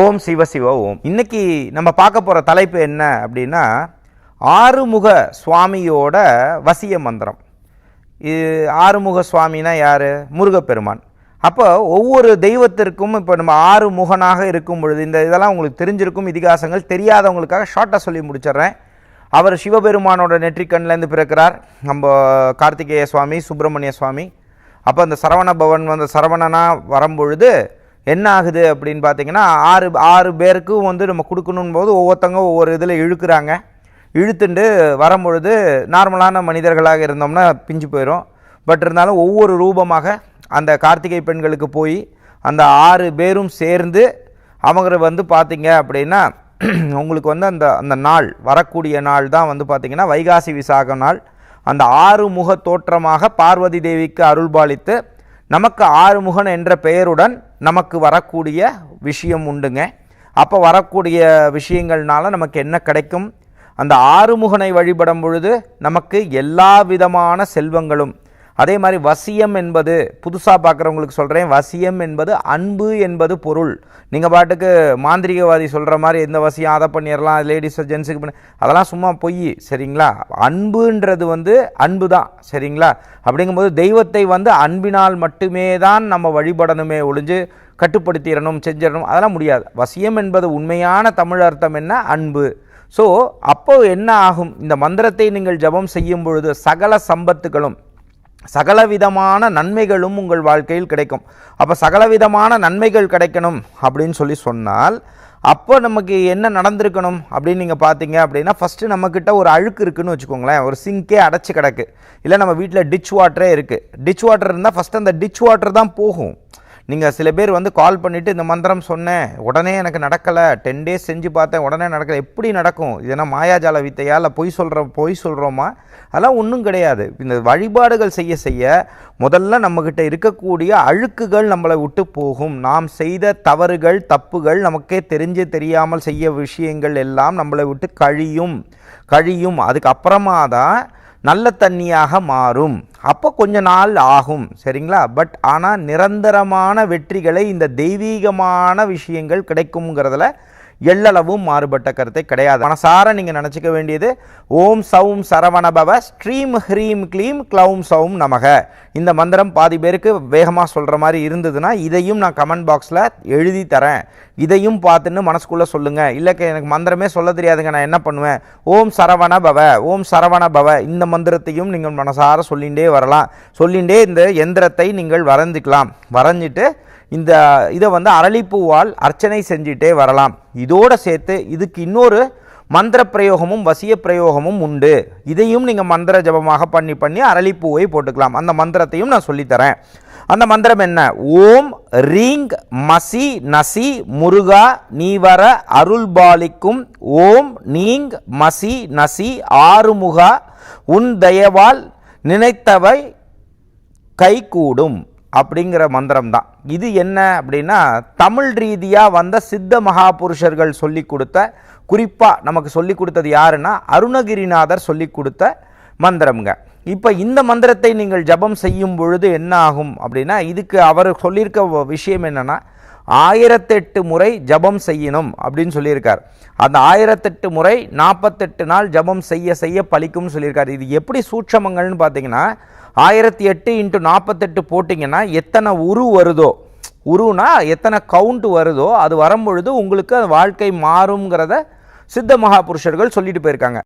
ஓம் சிவ சிவ ஓம். இன்னைக்கு நம்ம பார்க்க போகிற தலைப்பு என்ன அப்படின்னா ஆறுமுக சுவாமியோட வசிய மந்திரம். இது ஆறுமுக சுவாமினா யார்? முருகப்பெருமான். அப்போ ஒவ்வொரு தெய்வத்திற்கும் இப்போ நம்ம ஆறு முகனாக இருக்கும் பொழுது இந்த இதெல்லாம் உங்களுக்கு தெரிஞ்சிருக்கும் இதிகாசங்கள் தெரியாதவங்களுக்காக ஷார்ட்டாக சொல்லி முடிச்சிடுறேன். அவர் சிவபெருமானோட நெற்றிக்கண்ணிலேருந்து பிறக்கிறார். நம்ம கார்த்திகேய சுவாமி சுப்பிரமணிய சுவாமி. அப்போ அந்த சரவண பவன் வந்து சரவணனா வரும்பொழுது என்ன ஆகுது அப்படின்னு பார்த்தீங்கன்னா ஆறு ஆறு பேருக்கும் வந்து நம்ம கொடுக்கணும் போது ஒவ்வொருத்தங்க ஒவ்வொரு இதில் இழுக்கிறாங்க. இழுத்துண்டு வரும்பொழுது நார்மலான மனிதர்களாக இருந்தோம்னா பிஞ்சு போயிடும் பட் இருந்தாலும் ஒவ்வொரு ரூபமாக அந்த கார்த்திகை பெண்களுக்கு போய் அந்த ஆறு பேரும் சேர்ந்து அவங்க வந்து பார்த்திங்க அப்படின்னா உங்களுக்கு வந்து அந்த அந்த நாள் வரக்கூடிய நாள் தான் வந்து பார்த்திங்கன்னா வைகாசி விசாக நாள். அந்த ஆறு முக தோற்றமாக பார்வதி தேவிக்கு அருள்பாலித்து நமக்கு ஆறுமுகன் என்ற பெயருடன் நமக்கு வரக்கூடிய விஷயம் உண்டுங்க. அப்போ வரக்கூடிய விஷயங்கள்னால நமக்கு என்ன கிடைக்கும்? அந்த ஆறுமுகனை வழிபடும் பொழுது நமக்கு எல்லா விதமான செல்வங்களும் அதே மாதிரி வசியம் என்பது புதுசாக பார்க்குறவங்களுக்கு சொல்கிறேன் வசியம் என்பது அன்பு என்பது பொருள். நீங்கள் பாட்டுக்கு மாந்திரிகவாதி சொல்கிற மாதிரி எந்த வசியம் அதை பண்ணிடலாம் லேடிஸ் ஜென்ஸுக்கு பண்ணி அதெல்லாம் சும்மா பொய் சரிங்களா? அன்புன்றது வந்து அன்பு தான் சரிங்களா? அப்படிங்கும்போது தெய்வத்தை வந்து அன்பினால் மட்டுமே தான் நம்ம வழிபடணுமே ஒழிஞ்சு கட்டுப்படுத்திடணும் செஞ்சிடணும் அதெல்லாம் முடியாது. வசியம் என்பது உண்மையான தமிழ் அர்த்தம் என்ன? அன்பு. ஸோ அப்போ என்ன ஆகும்? இந்த மந்திரத்தை நீங்கள் ஜெபம் செய்யும் பொழுது சகல சம்பத்துகளும் சகலவிதமான நன்மைகளும் உங்கள் வாழ்க்கையில் கிடைக்கும். அப்போ சகலவிதமான நன்மைகள் கிடைக்கணும் அப்படின்னு சொல்லி சொன்னால் அப்போ நமக்கு என்ன நடந்திருக்கணும் அப்படின்னு நீங்கள் பார்த்தீங்க அப்படின்னா ஃபஸ்ட்டு நம்மக்கிட்ட ஒரு அழுக்கு இருக்குன்னு வச்சுக்கோங்களேன். ஒரு சிங்கே அடைச்சி கிடக்கு. இல்லை நம்ம வீட்டில் டிச் வாட்டரே இருக்குது டிச் வாட்டர் இருந்தால் ஃபஸ்ட்டு அந்த டிச் வாட்டர் தான் போகும். நீங்கள் சில பேர் வந்து கால் பண்ணிவிட்டு இந்த மந்திரம் சொன்னேன் உடனே எனக்கு நடக்கலை டென் டேஸ் செஞ்சு பார்த்தேன் உடனே நடக்கலை. எப்படி நடக்கும்? இது மாயாஜால வித்தையா? இல்லை பொய் சொல்கிற பொய் சொல்கிறோமா அதெல்லாம் ஒன்றும் கிடையாது. இந்த வழிபாடுகள் செய்ய செய்ய முதல்ல நம்மக்கிட்ட இருக்கக்கூடிய அழுக்குகள் நம்மளை விட்டு போகும். நாம் செய்த தவறுகள் தப்புகள் நமக்கே தெரிஞ்சு தெரியாமல் செய்ய விஷயங்கள் எல்லாம் நம்மளை விட்டு கழியும். கழியும். அதுக்கப்புறமா தான் நல்ல தண்ணியாக மாறும். அப்போ கொஞ்ச நாள் ஆகும் சரிங்களா? பட் ஆனால் நிரந்தரமான வெற்றிகளை இந்த தெய்வீகமான விஷயங்கள் கிடைக்குங்கிறதுல எள்ளளவும் மாறுபட்ட கருத்தை கிடையாது. மனசார நீங்கள் நினச்சிக்க வேண்டியது ஓம் சவும் சரவணபவ ஸ்ட்ரீம் ஹ்ரீம் க்ளீம் க்ளவும் சவும் நமக. இந்த மந்திரம் பாதி பேருக்கு வேகமாக சொல்கிற மாதிரி இருந்ததுன்னா இதையும் நான் கமெண்ட் பாக்ஸில் எழுதி தரேன். இதையும் பார்த்துன்னு மனசுக்குள்ளே சொல்லுங்கள் இல்லை எனக்கு மந்திரமே சொல்ல தெரியாதுங்க. நான் என்ன பண்ணுவேன்? ஓம் சரவண பவ ஓம் சரவண பவ. இந்த மந்திரத்தையும் நீங்கள் மனசார சொல்லிகிட்டே வரலாம். சொல்லிகிட்டே இந்த எந்திரத்தை நீங்கள் வரைஞ்சிக்கலாம். வரைஞ்சிட்டு இந்த இதை வந்து அரளிப்பூவால் அர்ச்சனை செஞ்சிட்டே வரலாம். இதோடு சேர்த்து இதுக்கு இன்னொரு மந்திர பிரயோகமும் வசிய பிரயோகமும் உண்டு. இதையும் நீங்கள் மந்திர ஜபமாக பண்ணி பண்ணி அரளிப்பூவை போட்டுக்கலாம். அந்த மந்திரத்தையும் நான் சொல்லித்தரேன். அந்த மந்திரம் என்ன? ஓம் ரீங் மசி நசி முருகா நீவர அருள்பாலிக்கும். ஓம் நீங் மசி நசி ஆறுமுகா. உன் தயவால் நினைத்தவை கைகூடும். அப்படிங்கிற மந்திரம் தான் இது என்ன அப்படின்னா தமிழ் ரீதியாக வந்த சித்த மகாபுருஷர்கள் சொல்லி கொடுத்த குறிப்பாக நமக்கு சொல்லி கொடுத்தது யாருன்னா அருணகிரிநாதர் சொல்லி கொடுத்த மந்திரம்ங்க. இப்போ இந்த மந்திரத்தை நீங்கள் ஜபம் செய்யும் பொழுது என்ன ஆகும் அப்படின்னா இதுக்கு அவர் சொல்லியிருக்க விஷயம் என்னென்னா ஆயிரத்தெட்டு முறை ஜபம் செய்யணும் அப்படின்னு சொல்லியிருக்கார். அந்த ஆயிரத்தெட்டு முறை நாற்பத்தெட்டு நாள் ஜபம் செய்ய செய்ய பழிக்கும்னு சொல்லியிருக்கார். இது எப்படி சூட்சமங்கள்னு பார்த்தீங்கன்னா ஆயிரத்தி எட்டு இன்ட்டு நாற்பத்தெட்டு போட்டிங்கன்னா எத்தனை உரு வருதோ உருனா எத்தனை கவுண்ட் வருதோ அது வரும்பொழுது உங்களுக்கு அது வாழ்க்கை மாறுங்கிறத சித்த மகாபுருஷர்கள் சொல்லிட்டு போயிருக்காங்க.